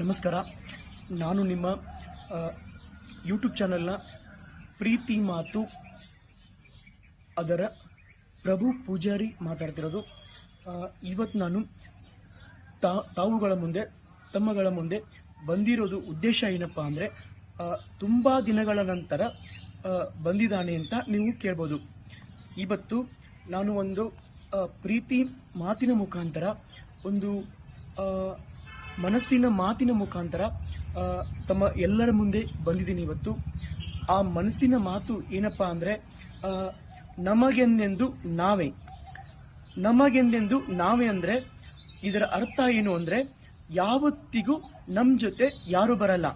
ನಮಸ್ಕಾರ. ನಾನು ನಿಮ್ಮ ಯೂಟ್ಯೂಬ್ ಚಾನಲ್ನ ಪ್ರೀತಿ ಮಾತು, ಅದರ ಪ್ರಭು ಪೂಜಾರಿ ಮಾತಾಡ್ತಿರೋದು. ಇವತ್ತು ನಾನು ತಾ, ತಾವುಗಳ ಮುಂದೆ, ತಮ್ಮಗಳ ಮುಂದೆ ಬಂದಿರೋದು ಉದ್ದೇಶ ಏನಪ್ಪ ಅಂದರೆ ತುಂಬ ದಿನಗಳ ನಂತರ ಬಂದಿದ್ದಾನೆ ಅಂತ ನೀವು ಕೇಳ್ಬೋದು. ಇವತ್ತು ನಾನು ಒಂದು ಪ್ರೀತಿ ಮಾತಿನ ಮುಖಾಂತರ ಒಂದು ಮನಸ್ಸಿನ ಮಾತಿನ ಮುಖಾಂತರ ತಮ್ಮ ಎಲ್ಲರ ಮುಂದೆ ಬಂದಿದ್ದೀನಿ ಇವತ್ತು. ಆ ಮನಸ್ಸಿನ ಮಾತು ಏನಪ್ಪ ಅಂದರೆ ನಮಗೆಂದೆಂದು ನಾವೇ. ನಮಗೆಂದೆಂದು ನಾವೇ ಅಂದರೆ, ಇದರ ಅರ್ಥ ಏನು ಅಂದರೆ, ಯಾವತ್ತಿಗೂ ನಮ್ಮ ಜೊತೆ ಯಾರು ಬರಲ್ಲ.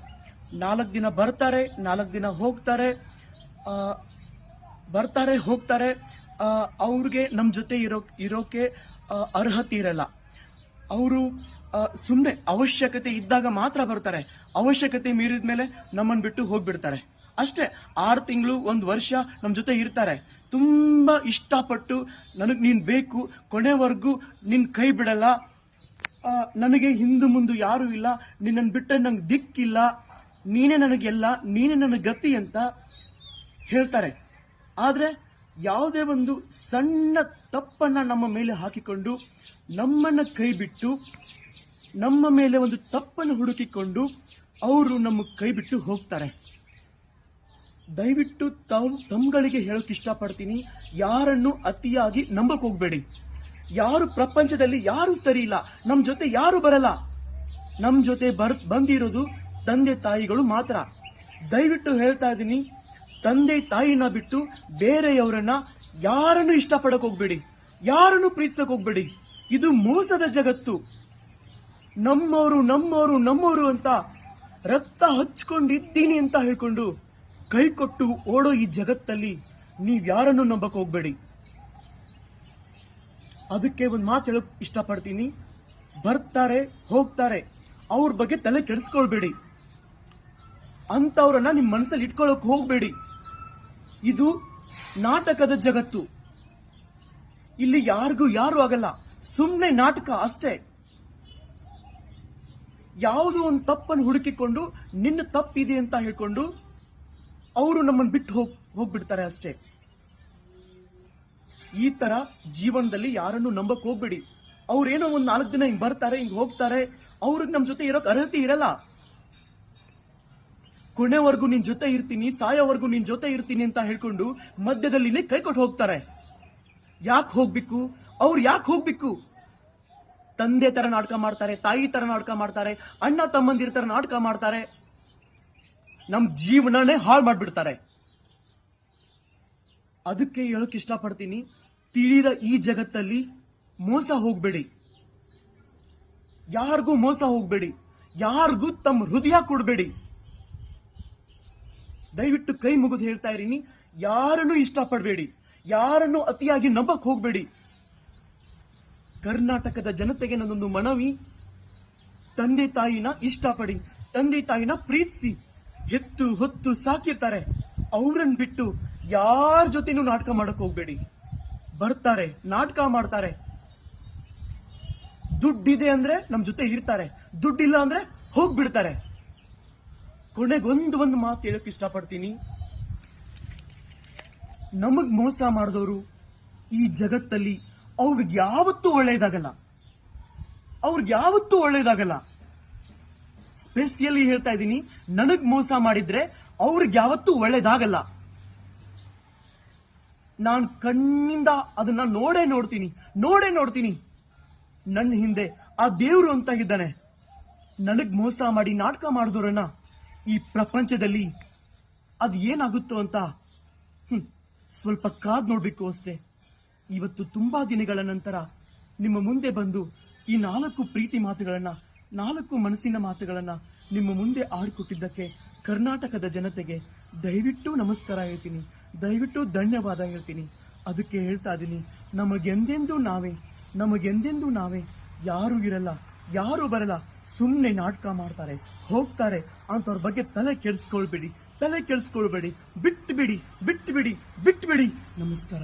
ನಾಲ್ಕು ದಿನ ಬರ್ತಾರೆ, ನಾಲ್ಕು ದಿನ ಹೋಗ್ತಾರೆ ಬರ್ತಾರೆ, ಹೋಗ್ತಾರೆ ಅವ್ರಿಗೆ ನಮ್ಮ ಜೊತೆ ಇರೋ, ಇರೋಕೆ ಅರ್ಹತೆ ಇರಲ್ಲ. ಅವರು ಸುಮ್ಮನೆ ಅವಶ್ಯಕತೆ ಇದ್ದಾಗ ಮಾತ್ರ ಬರ್ತಾರೆ. ಅವಶ್ಯಕತೆ ಮೀರಿದ ಮೇಲೆ ನಮ್ಮನ್ನು ಬಿಟ್ಟು ಹೋಗ್ಬಿಡ್ತಾರೆ. ಅಷ್ಟೇ, ಆರು ತಿಂಗಳು, ಒಂದು ವರ್ಷ ನಮ್ಮ ಜೊತೆ ಇರ್ತಾರೆ. ತುಂಬ ಇಷ್ಟಪಟ್ಟು ನನಗೆ ನೀನು ಬೇಕು, ಕೊನೆವರೆಗೂ ನಿನ್ನ ಕೈ ಬಿಡಲ್ಲ. ನನಗೆ ಹಿಂದೆ ಮುಂದೆ ಯಾರೂ ಇಲ್ಲ. ನಿನ್ನನ್ನು ಬಿಟ್ಟರೆ ನಂಗೆ ದಿಕ್ಕಿಲ್ಲ. ನೀನೇ ನನಗೆಲ್ಲ, ನೀನೇ ನನಗೆ ಗತಿ ಅಂತ ಹೇಳ್ತಾರೆ. ಆದರೆ ಯಾವುದೇ ಒಂದು ಸಣ್ಣ ತಪ್ಪನ್ನು ನಮ್ಮ ಮೇಲೆ ಹಾಕಿಕೊಂಡು, ನಮ್ಮನ್ನು ಕೈ ಬಿಟ್ಟು ನಮ್ಮ ಮೇಲೆ ಒಂದು ತಪ್ಪನ್ನು ಹುಡುಕಿಕೊಂಡು ಅವರು ನಮ್ಮ ಕೈ ಬಿಟ್ಟು ಹೋಗ್ತಾರೆ. ದಯವಿಟ್ಟು ತಾವು ತಮ್ಮಗಳಿಗೆ ಹೇಳೋಕೆ ಇಷ್ಟಪಡ್ತೀನಿ. ಯಾರನ್ನು ಅತಿಯಾಗಿ ನಂಬಕ್ಕೆ ಹೋಗ್ಬೇಡಿ. ಯಾರು ಪ್ರಪಂಚದಲ್ಲಿ ಯಾರು ಸರಿ ಇಲ್ಲ ನಮ್ಮ ಜೊತೆ ಯಾರು ಬರಲ್ಲ. ನಮ್ಮ ಜೊತೆ ಬರ್, ಬಂದಿರೋದು ತಂದೆ ತಾಯಿಗಳು ಮಾತ್ರ. ದಯವಿಟ್ಟು ಹೇಳ್ತಾ ಇದ್ದೀನಿ ತಂದೆ ತಾಯಿನ ಬಿಟ್ಟು ಬೇರೆಯವರನ್ನ ಯಾರನ್ನು ಇಷ್ಟಪಡಕ್ ಹೋಗ್ಬೇಡಿ, ಯಾರನ್ನು ಪ್ರೀತಿಸಕ್ ಹೋಗ್ಬೇಡಿ. ಇದು ಮೋಸದ ಜಗತ್ತು. ನಮ್ಮವರು ನಮ್ಮವರು ನಮ್ಮವರು ಅಂತ ರಕ್ತ ಹಚ್ಕೊಂಡಿದ್ದೀನಿ ಅಂತ ಹೇಳ್ಕೊಂಡು ಕೈ ಕೊಟ್ಟು ಓಡೋ ಈ ಜಗತ್ತಲ್ಲಿ ನೀವು ಯಾರನ್ನು ನಂಬಕ್ ಹೋಗ್ಬೇಡಿ. ಅದಕ್ಕೆ ಒಂದು ಮಾತು ಹೇಳಕ್ ಇಷ್ಟಪಡ್ತೀನಿ. ಬರ್ತಾರೆ, ಹೋಗ್ತಾರೆ. ಅವ್ರ ಬಗ್ಗೆ ತಲೆ ಕೆಡಿಸ್ಕೊಳ್ಬೇಡಿ. ಅಂತವ್ರನ್ನ ನಿಮ್ಮ ಮನಸ್ಸಲ್ಲಿ ಇಟ್ಕೊಳಕ್ ಹೋಗ್ಬೇಡಿ. ಇದು ನಾಟಕದ ಜಗತ್ತು. ಇಲ್ಲಿ ಯಾರಿಗೂ ಯಾರು ಆಗಲ್ಲ. ಸುಮ್ಮನೆ ನಾಟಕ ಅಷ್ಟೇ. ಯಾವುದೋ ಒಂದು ತಪ್ಪನ್ನು ಹುಡುಕಿಕೊಂಡು ನಿನ್ನ ತಪ್ಪಿದೆ ಅಂತ ಹೇಳ್ಕೊಂಡು ಅವರು ನಮ್ಮನ್ನು ಬಿಟ್ಟು ಹೋಗ್ ಹೋಗ್ಬಿಡ್ತಾರೆ ಅಷ್ಟೇ. ಈ ತರ ಜೀವನದಲ್ಲಿ ಯಾರನ್ನು ನಂಬಕ್ ಹೋಗ್ಬೇಡಿ. ಅವ್ರೇನೋ ಒಂದು ನಾಲ್ಕು ದಿನ ಹಿಂಗ್ ಬರ್ತಾರೆ, ಹಿಂಗ್ ಹೋಗ್ತಾರೆ. ಅವ್ರಿಗೆ ನಮ್ಮ ಜೊತೆ ಇರೋಕ್ ಅರ್ಹತೆ ಇರಲ್ಲ. ಕೊನೆವರೆಗೂ ನಿನ್ ಜೊತೆ ಇರ್ತೀನಿ, ಸಾಯೋವರೆಗೂ ನಿನ್ ಜೊತೆ ಇರ್ತೀನಿ ಅಂತ ಹೇಳ್ಕೊಂಡು ಮಧ್ಯದಲ್ಲಿನೇ ಕೈ ಕೊಟ್ಟು ಹೋಗ್ತಾರೆ. ಯಾಕೆ ಹೋಗ್ಬೇಕು? ಅವ್ರು ಯಾಕೆ ಹೋಗ್ಬೇಕು? ತಂದೆ ತರ ನಾಟಕ ಮಾಡ್ತಾರೆ, ತಾಯಿ ತರ ನಾಟಕ ಮಾಡ್ತಾರೆ, ಅಣ್ಣ ತಮ್ಮಂದಿರ ತರ ನಾಟಕ ಮಾಡ್ತಾರೆ. ನಮ್ ಜೀವನನೇ ಹಾಳು ಮಾಡ್ಬಿಡ್ತಾರೆ. ಅದಕ್ಕೆ ಹೇಳಕ್ ಇಷ್ಟಪಡ್ತೀನಿ, ತಿಳಿದ ಈ ಜಗತ್ತಲ್ಲಿ ಮೋಸ ಹೋಗ್ಬೇಡಿ. ಯಾರಿಗೂ ಮೋಸ ಹೋಗ್ಬೇಡಿ. ಯಾರಿಗೂ ತಮ್ಮ ಹೃದಯ ಕೊಡಬೇಡಿ. ದಯವಿಟ್ಟು ಕೈ ಮುಗಿದು ಹೇಳ್ತಾ ಇದ್ದೀನಿ, ಯಾರನ್ನು ಇಷ್ಟಪಡಬೇಡಿ, ಯಾರನ್ನು ಅತಿಯಾಗಿ ನಂಬಕ್ಕೆ ಹೋಗಬೇಡಿ. ಕರ್ನಾಟಕದ ಜನತೆಗೆ ನನ್ನೊಂದು ಮನವಿ, ತಂದೆ ತಾಯಿನ ಇಷ್ಟಪಡಿ, ತಂದೆ ತಾಯಿನ ಪ್ರೀತಿಸಿ ಹೆತ್ತು ಹೊತ್ತು ಸಾಕಿರ್ತಾರೆ. ಅವ್ರನ್ನ ಬಿಟ್ಟು ಯಾರ ಜೊತೆನೂ ನಾಟಕ ಮಾಡಕ್ ಹೋಗ್ಬೇಡಿ. ಬರ್ತಾರೆ, ನಾಟಕ ಮಾಡ್ತಾರೆ. ದುಡ್ಡಿದೆ ಅಂದ್ರೆ ನಮ್ಮ ಜೊತೆ ಇರ್ತಾರೆ, ದುಡ್ಡಿಲ್ಲ ಅಂದ್ರೆ ಹೋಗ್ಬಿಡ್ತಾರೆ. ಕೊನೆಗೊಂದು ಒಂದು ಮಾತು ಹೇಳೋಕೆ ಇಷ್ಟಪಡ್ತೀನಿ. ನಮಗ್ ಮೋಸ ಮಾಡಿದವರು ಈ ಜಗತ್ತಲ್ಲಿ ಅವ್ರಿಗೆ ಯಾವತ್ತೂ ಒಳ್ಳೇದಾಗಲ್ಲ. ಅವ್ರಿಗೆ ಯಾವತ್ತೂ ಒಳ್ಳೇದಾಗಲ್ಲ. ಸ್ಪೆಷಲಿ ಹೇಳ್ತಾ ಇದ್ದೀನಿ, ನನಗ್ ಮೋಸ ಮಾಡಿದ್ರೆ ಅವ್ರಿಗೆ ಯಾವತ್ತೂ ಒಳ್ಳೇದಾಗಲ್ಲ. ನಾನು ಕಣ್ಣಿಂದ ಅದನ್ನ ನೋಡೇ ನೋಡ್ತೀನಿ ನೋಡೇ ನೋಡ್ತೀನಿ. ನನ್ನ ಹಿಂದೆ ಆ ದೇವ್ರು ಅಂತ ಇದ್ದಾನೆ. ನನಗ್ ಮೋಸ ಮಾಡಿ ನಾಟಕ ಮಾಡಿದವ್ರನ್ನ ಈ ಪ್ರಪಂಚದಲ್ಲಿ ಅದು ಏನಾಗುತ್ತೋ ಅಂತ ಸ್ವಲ್ಪ ಕಾದ್ ನೋಡ್ಬೇಕು ಅಷ್ಟೇ. ಇವತ್ತು ತುಂಬಾ ದಿನಗಳ ನಂತರ ನಿಮ್ಮ ಮುಂದೆ ಬಂದು ಈ ನಾಲ್ಕು ಪ್ರೀತಿ ಮಾತುಗಳನ್ನ, ನಾಲ್ಕು ಮನಸ್ಸಿನ ಮಾತುಗಳನ್ನ ನಿಮ್ಮ ಮುಂದೆ ಆಡಿಕೊಟ್ಟಿದ್ದಕ್ಕೆ ಕರ್ನಾಟಕದ ಜನತೆಗೆ ದಯವಿಟ್ಟು ನಮಸ್ಕಾರ ಹೇಳ್ತೀನಿ. ದಯವಿಟ್ಟು ಧನ್ಯವಾದ ಹೇಳ್ತೀನಿ. ಅದಕ್ಕೆ ಹೇಳ್ತಾ ಇದ್ದೀನಿ, ನಮಗೆಂದೆಂದೂ ನಾವೇ ನಮಗೆಂದೆಂದೂ ನಾವೇ ಯಾರು ಇರಲ್ಲ. ಯಾರು ಬರಲ್ಲ ಸುಮ್ಮನೆ ನಾಟಕ ಮಾಡ್ತಾರೆ, ಹೋಗ್ತಾರೆ ಅಂತವ್ರ ಬಗ್ಗೆ ತಲೆ ಕೆಡಿಸ್ಕೊಳ್ಬೇಡಿ ತಲೆ ಕೆಡಿಸ್ಕೊಳ್ಬೇಡಿ ಬಿಟ್ಟು ಬಿಡಿ ಬಿಟ್ಟು ಬಿಡಿ ಬಿಟ್ಟು ಬಿಡಿ ನಮಸ್ಕಾರ.